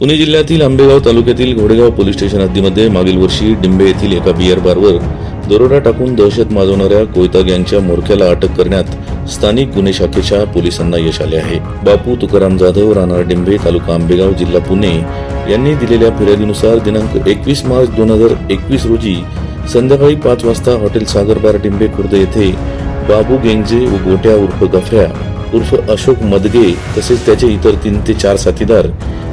पुणे जिल्ह्यातील आंबेगाव तालुक्यातील घोडेगाव police station हद्दीमध्ये मागील वर्षी डिंबे येथील एका बियर बारवर दरोडा टाकून दहशत माजवणाऱ्या कोयता गँगच्या मोरक्याला अटक करण्यात स्थानिक गुन्हे शाखेच्या पोलिसांना यश आले आहे. बापू तुकाराम जाधव राहणार डिंबे तालुका आंबेगाव जिल्हा पुणे यांनी दिलेल्या फिर्यादीनुसार दिनांक एकवीस मार्च दोन हजार एकवीस रोजी संध्याकाळी पाच वाजता हॉटेल सागर बार डिंबे खुर्द येथे बाबू गेंगजे व गोट्या उर्फ गफऱ्या उर्फ अशोक मदगे तसेच त्याचे इतर तीन ते चार साथीदार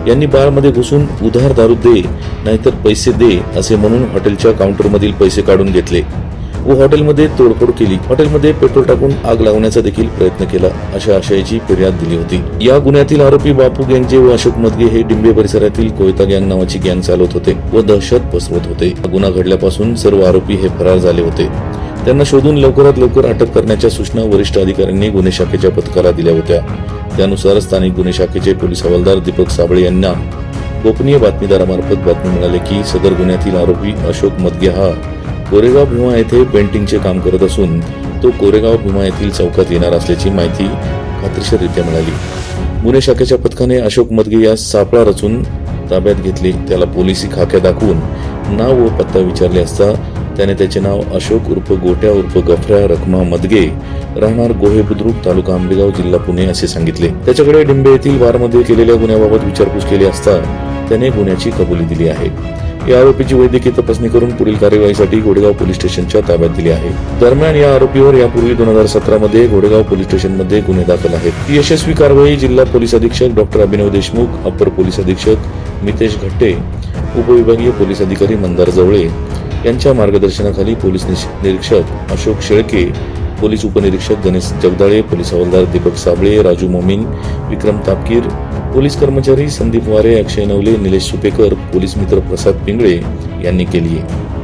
यांनी बारमध्ये घुसून उधार दारू दे नाहीतर पैसे दे असे म्हणून हॉटेलच्या काउंटरमधील पैसे काढून घेतले. व हॉटेलमध्ये तोडफोड केली. हॉटेलमध्ये पेट्रोल टाकून आग लावण्याचा देखील प्रयत्न केला अशा आशयाची फिर्याद दिली होती. या गुन्ह्यातील आरोपी बापू गँगचे व अशोक मदगे हे डिंबे परिसरातील कोयता गँग नावाची गँग चालवत होते व दहशत पसरवत होते. गुन्हा घडल्यापासून सर्व आरोपी हे फरार झाले होते. त्यांना शोधून लवकरात लवकर अटक करण्याच्या सूचना वरिष्ठ अधिकाऱ्यांनी गुन्हे शाखेच्या पथकाला दिल्या होत्या. त्यानुसार स्थानिक गुन्हे शाखेचे पोलीस हवालदार दीपक साबळे यांना गोपनीय बातमीदारामार्फत बातमी मिळाली की सदर गुन्ह्यातील आरोपी अशोक मदगे हा कोरेगाव भीमा येथे पेंटिंगचे काम करत असून तो कोरेगाव भीमा येथील चौकात येणार असल्याची माहिती खात्रीशीररित्या मिळाली. गुन्हे शाखेच्या पथकाने अशोक मदगे यास सापळा रचून ताब्यात घेतले. त्याला पोलिसी खाक्या दाखवून नाव व पत्ता विचारले असता त्याने त्याचे नाव अशोक उर्फ गोट्या उर्फ गफऱ्या रखमा मदगे राहणार गोहे बुद्रुक तालुका आंबेगाव जिल्हा पुणे असे सांगितले. त्याच्याकडे डिंबे येथील बारमध्ये केलेल्या गुन्ह्याबाबत विचारपूस केली असता त्याने गुन्ह्याची कबुली दिली आहे. या आरोपीची वैद्यकीय तपासणी करून पुढील कार्यवाहीसाठी घोडेगाव पोलीस स्टेशनच्या ताब्यात दिली आहे. दरम्यान या आरोपीवर यापूर्वी दोन हजार सतरा मध्ये घोडेगाव पोलीस स्टेशनमध्ये गुन्हे दाखल आहेत. यशस्वी कारवाई जिल्हा पोलीस अधीक्षक doctor Abhinav Deshmukh upper police अधीक्षक मितेश घट्टे उपविभागीय पोलीस अधिकारी मंदार जवळे यांच्या मार्गदर्शनाखाली पोलीस निरीक्षक अशोक शेळके पोलीस उपनिरीक्षक गणेश जगदाळे पोलीस हवालदार दीपक साबळे राजू मोमीन विक्रम तापकीर पोलीस कर्मचारी संदीप वारे अक्षय नवले निलेश सुपेकर पोलीस मित्र प्रसाद पिंगळे यांनी केली आहे.